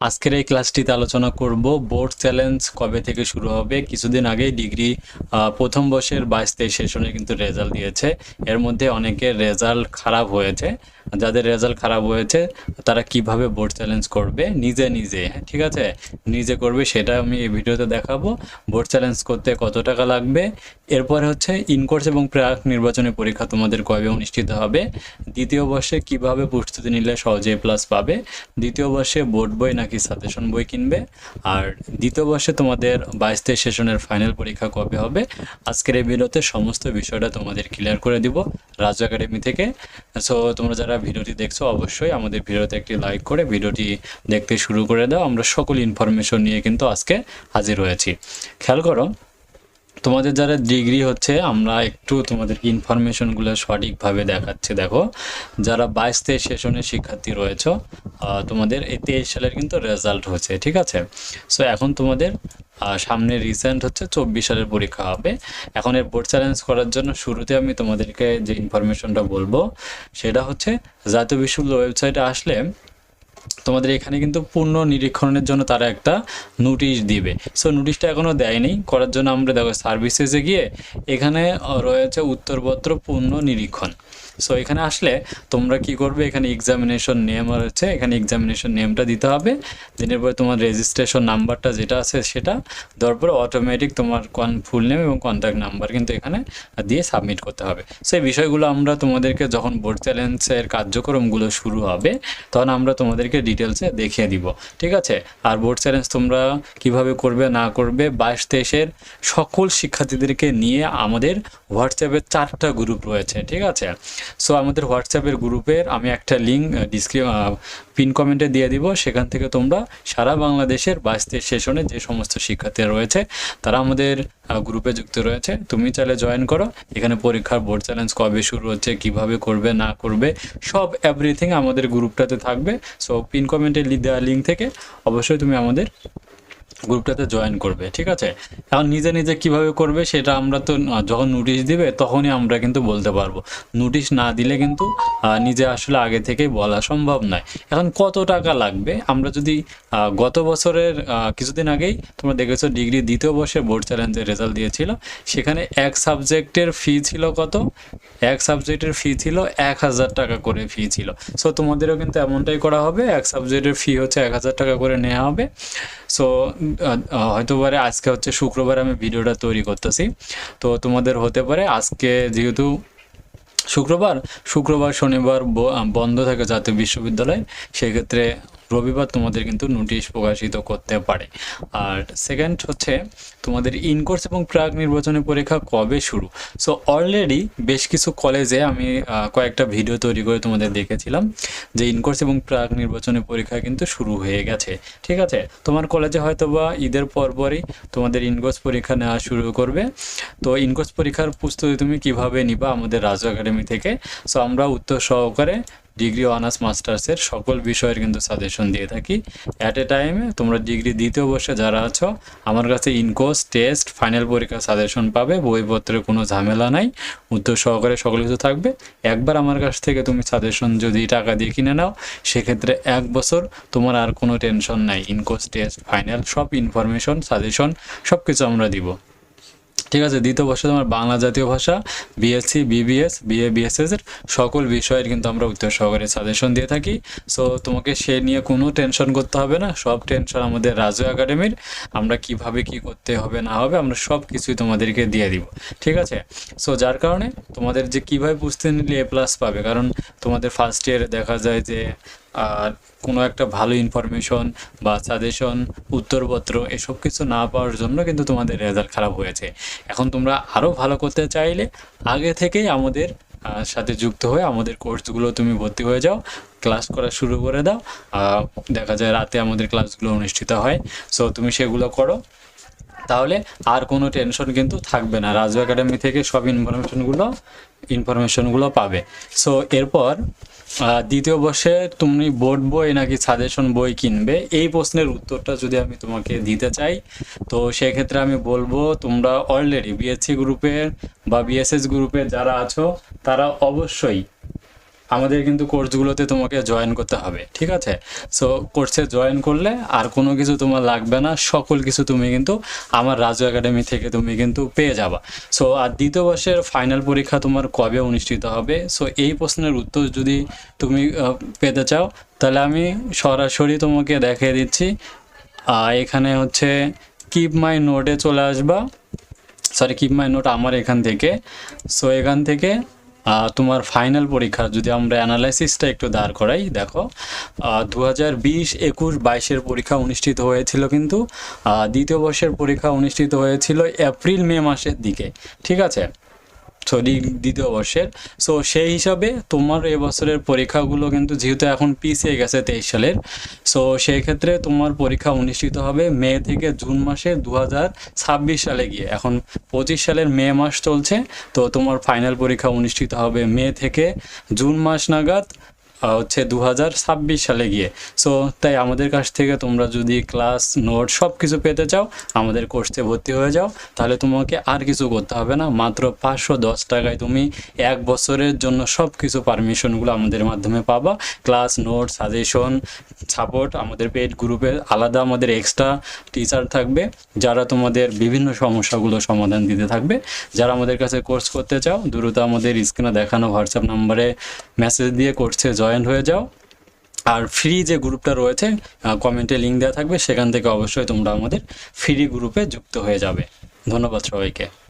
আজকের এই ক্লাসটিতে আলোচনা করব বোর্ড চ্যালেঞ্জ কবে থেকে শুরু হবে। কিছুদিন আগেই ডিগ্রি প্রথম বর্ষের বাইশ তেইশ সেশনে কিন্তু রেজাল্ট দিয়েছে। এর মধ্যে অনেকের রেজাল্ট খারাপ হয়েছে। যাদের রেজাল্ট খারাপ হয়েছে তারা কীভাবে বোর্ড চ্যালেঞ্জ করবে? নিজে নিজে হ্যাঁ, ঠিক আছে? নিজে করবে সেটা আমি এই ভিডিওতে দেখাবো। বোর্ড চ্যালেঞ্জ করতে কত টাকা লাগবে? এরপরে হচ্ছে ইনকোর্স এবং প্রাক নির্বাচনী পরীক্ষা তোমাদের কবে অনুষ্ঠিত হবে? দ্বিতীয় বর্ষে কীভাবে প্রস্তুতি নিলে সহজে প্লাস পাবে? দ্বিতীয় বর্ষে বোর্ড বই নাকি সাজেশন বই কিনবে। আর দ্বিতীয় বর্ষে তোমাদের বাইশ তেইশ সেশনের ফাইনাল পরীক্ষা কবে হবে? আজকের এই ভিডিওতে সমস্ত বিষয়টা তোমাদের ক্লিয়ার করে দিব রাজ একাডেমি থেকে। সো তোমরা যারা ভিডিওটি দেখছ, অবশ্যই আমাদের ভিডিওতে একটি লাইক করে ভিডিওটি দেখতে শুরু করে দাও। আমরা সকল ইনফরমেশন নিয়ে কিন্তু আজকে হাজির হয়েছি। খেয়াল করো তোমাদের যারা ডিগ্রি হচ্ছে, আমরা একটু তোমাদের ইনফরমেশনগুলো সঠিকভাবে দেখাচ্ছি। দেখো, যারা বাইশ তেইশ সেশনের শিক্ষার্থী রয়েছ তোমাদের এই তেইশ সালের কিন্তু রেজাল্ট হয়েছে ঠিক আছে? সো এখন তোমাদের সামনে রিসেন্ট হচ্ছে, চব্বিশ সালের পরীক্ষা হবে। এখন এর বোর্ড চ্যালেঞ্জ করার জন্য শুরুতে আমি তোমাদেরকে যে ইনফরমেশনটা বলব, সেটা হচ্ছে, জাতীয় বিশ্ববিদ্যালয় ওয়েবসাইটে আসলে তোমাদের এখানে কিন্তু পূর্ণ নিরীক্ষণের জন্য তারা একটা নোটিশ দিবে। সো নোটিশটা এখনও দেয়নি। করার জন্য আমরা দেখো সার্ভিসেসে গিয়ে এখানে রয়েছে উত্তরপত্র পূর্ণ নিরীক্ষণ। সো এখানে আসলে তোমরা কি করবে? এখানে এক্সামিনেশন নেম রয়েছে। এখানে এক্সামিনেশন নেমটা দিতে হবে। দিনের পরে তোমার রেজিস্ট্রেশন নাম্বারটা যেটা আছে সেটা দেওয়ার পরে অটোমেটিক তোমার কন ফুল নেম এবং কন্ট্যাক্ট নাম্বার কিন্তু এখানে দিয়ে সাবমিট করতে হবে। সেই বিষয়গুলো আমরা তোমাদেরকে যখন বোর্ড চ্যালেঞ্জের কার্যক্রমগুলো শুরু হবে, তখন আমরা তোমাদেরকে ডিটেলসে দেখিয়ে দিব। ঠিক আছে? আর বোর্ড চ্যালেঞ্জ তোমরা কীভাবে করবে, না করবে? বাইশ তেইশের সকল শিক্ষার্থীদেরকে নিয়ে আমাদের হোয়াটসঅ্যাপের চারটা গ্রুপ রয়েছে। ঠিক আছে? সো আমাদের হোয়াটসঅ্যাপের গ্রুপের আমি একটা লিঙ্ক ডিসক্রিপ পিন কমেন্টে দিয়ে দিব। সেখান থেকে তোমরা সারা বাংলাদেশের বাইশ তেইশ সেশনে যে সমস্ত শিক্ষার্থীরা রয়েছে, তারা আমাদের গ্রুপে যুক্ত রয়েছে। তুমি চাইলে জয়েন করো। এখানে পরীক্ষার বোর্ড চ্যালেঞ্জ কবে শুরু হচ্ছে, কীভাবে করবে, না করবে, সব এভরিথিং আমাদের গ্রুপটাতে থাকবে। সো পিন কমেন্টে দেওয়া লিঙ্ক থেকে অবশ্যই তুমি আমাদের গ্রুপটাতে জয়েন করবে, ঠিক আছে? এখন নিজে নিজে কীভাবে করবে সেটা আমরা তো যখন নোটিশ দিবে তখনই আমরা কিন্তু বলতে পারব। নোটিশ না দিলে কিন্তু নিজে আসলে আগে থেকেই বলা সম্ভব নয়। এখন কত টাকা লাগবে? আমরা যদি গত বছরের কিছুদিন আগেই তোমরা দেখেছ ডিগ্রি দ্বিতীয় বর্ষে বোর্ড চ্যালেঞ্জের রেজাল্ট দিয়েছিল। সেখানে এক সাবজেক্টের ফি ছিল কত? এক সাবজেক্টের ফি ছিল এক হাজার টাকা করে ফি ছিল। সো তোমাদেরও কিন্তু এমনটাই করা হবে। এক সাবজেক্টের ফি হচ্ছে এক হাজার টাকা করে নেওয়া হবে। সো হয়তো পারে আজকে হচ্ছে শুক্রবার আমি ভিডিওটা তৈরি করতেছি। তো তোমাদের হতে পারে আজকে যেহেতু শুক্রবার শুক্রবার, শনিবার বন্ধ থাকে জাতীয় বিশ্ববিদ্যালয়, সেক্ষেত্রে রবিবার তোমাদের কিন্তু নোটিশ প্রকাশিত করতে পারে। আর সেকেন্ড হচ্ছে, তোমাদের ইনকোর্স এবং প্রাক নির্বাচনী পরীক্ষা কবে শুরু? সো অলরেডি বেশ কিছু কলেজে আমি কয়েকটা ভিডিও তৈরি করে তোমাদের দেখেছিলাম, যে ইনকোর্স এবং প্রাক নির্বাচনী পরীক্ষা কিন্তু শুরু হয়ে গেছে। ঠিক আছে? তোমার কলেজে হয়তো বা ঈদের পরপরই তোমাদের ইনকোর্স পরীক্ষা নেওয়া শুরু করবে। তো ইনকোর্স পরীক্ষার প্রস্তুতি তুমি কীভাবে নিবা আমাদের রাজু একাডেমি থেকে? সো আমরা উত্তর সহকারে ডিগ্রি অনার্স মাস্টার্সের সকল বিষয়ের কিন্তু সাজেশন দিয়ে থাকি। অ্যাট এ টাইমে তোমরা ডিগ্রি দ্বিতীয় বর্ষে যারা আছো, আমার কাছে ইনকোর্স টেস্ট ফাইনাল পরীক্ষার সাজেশন পাবে বইপত্রের কোনো ঝামেলা নাই, উত্তর সহকারে সকল কিছু থাকবে। একবার আমার কাছ থেকে তুমি সাজেশন যদি টাকা দিয়ে কিনে নাও, সেক্ষেত্রে এক বছর তোমার আর কোনো টেনশন নাই। ইনকোর্স টেস্ট ফাইনাল সব ইনফরমেশন সাজেশন সব কিছু আমরা দিব। ঠিক আছে, দ্বিতীয় বর্ষে তোমার বাংলা জাতীয় ভাষা বিএসসি বিবিএস বিএ বিএসএস এর সকল বিষয়ের কিন্তু আমরা উত্তর সহকারে সাজেশন দিয়ে থাকি। সো তোমাকে সে নিয়ে কোনো টেনশন করতে হবে না, সব টেনশন আমাদের রাজু একাডেমির আমরা কীভাবে কি করতে হবে, না হবে, আমরা সব কিছুই তোমাদেরকে দিয়ে দিব। ঠিক আছে? সো যার কারণে তোমাদের যে কীভাবে বুঝতে নিলে এ প্লাস পাবে, কারণ তোমাদের ফার্স্ট ইয়ারে দেখা যায় যে কোনো একটা ভালো ইনফরমেশন বা সাজেশন উত্তরপত্র এসব কিছু না পাওয়ার জন্য কিন্তু তোমাদের রেজাল্ট খারাপ হয়েছে। এখন তোমরা আরও ভালো করতে চাইলে আগে থেকেই আমাদের সাথে যুক্ত হয়ে আমাদের কোর্সগুলো তুমি ভর্তি হয়ে যাও ক্লাস করা শুরু করে দাও। দেখা যায় রাতে আমাদের ক্লাসগুলো অনুষ্ঠিত হয়। সো তুমি সেগুলো করো। তাহলে আর কোনো টেনশন কিন্তু থাকবে না। রাজু একাডেমি থেকে সব ইনফরমেশনগুলো ইনফরমেশনগুলো পাবে। সো এরপর দ্বিতীয় বর্ষে তুমি বোর্ড বই নাকি সাজেশন বই কিনবে? এই প্রশ্নের উত্তরটা যদি আমি তোমাকে দিতে চাই, তো সেক্ষেত্রে আমি বলব তোমরা অলরেডি বিএসসি গ্রুপের বা বিএসএস গ্রুপের যারা আছো, তারা অবশ্যই আমাদের কিন্তু কোর্সগুলোতে তোমাকে জয়েন করতে হবে, ঠিক আছে? সো কোর্সে জয়েন করলে আর কোনো কিছু তোমার লাগবে না, সকল কিছু তুমি কিন্তু আমার রাজু একাডেমি থেকে তুমি কিন্তু পেয়ে যাবা। সো আর দ্বিতীয় বর্ষের ফাইনাল পরীক্ষা তোমার কবে অনুষ্ঠিত হবে? সো এই প্রশ্নের উত্তর যদি তুমি পেতে চাও, তাহলে আমি সরাসরি তোমাকে দেখিয়ে দিচ্ছি। এখানে হচ্ছে কিপ মাই নোটে চলে আসবা। সরি কিপ মাই নোট আমার এখান থেকে। সো এখান থেকে তোমার ফাইনাল পরীক্ষা যদি আমরা অ্যানালাইসিসটা একটু দাঁড় করাই, দেখো দু হাজার বিশ একুশ বাইশের পরীক্ষা অনুষ্ঠিত হয়েছিল কিন্তু দ্বিতীয় বর্ষের পরীক্ষা অনুষ্ঠিত হয়েছিল এপ্রিল মে মাসের দিকে, ঠিক আছে? সরি দ্বিতীয় বর্ষের সো সেই হিসাবে তোমার এবছরের পরীক্ষাগুলো কিন্তু যেহেতু এখন পিছিয়ে গেছে তেইশ সালের সো সেই ক্ষেত্রে তোমার পরীক্ষা অনুষ্ঠিত হবে মে থেকে জুন মাসে দু সালে গিয়ে। এখন পঁচিশ সালের মে মাস চলছে, তো তোমার ফাইনাল পরীক্ষা অনুষ্ঠিত হবে মে থেকে জুন মাস নাগাদ হচ্ছে দু হাজার ছাব্বিশ সালে গিয়ে। সো তাই আমাদের কাছ থেকে তোমরা যদি ক্লাস নোট সব কিছু পেতে চাও, আমাদের কোর্সে ভর্তি হয়ে যাও, তাহলে তোমাকে আর কিছু করতে হবে না। মাত্র পাঁচশো দশ টাকায় তুমি এক বছরের জন্য সব কিছু পারমিশনগুলো আমাদের মাধ্যমে পাবা। ক্লাস নোট সাজেশন সাপোর্ট আমাদের পেড গ্রুপে আলাদা আমাদের এক্সট্রা টিচার থাকবে, যারা তোমাদের বিভিন্ন সমস্যাগুলো সমাধান দিতে থাকবে। যারা আমাদের কাছে কোর্স করতে চাও, দ্রুত আমাদের স্ক্রিনে দেখানো হোয়াটসঅ্যাপ নাম্বারে মেসেজ দিয়ে কোর্সে জয়েন হয়ে যাও। আর ফ্রি যে গ্রুপটা রয়েছে কমেন্টে লিঙ্ক দেওয়া থাকবে, সেখান থেকে অবশ্যই তোমরা আমাদের ফ্রি গ্রুপে যুক্ত হয়ে যাবে। ধন্যবাদ সবাইকে।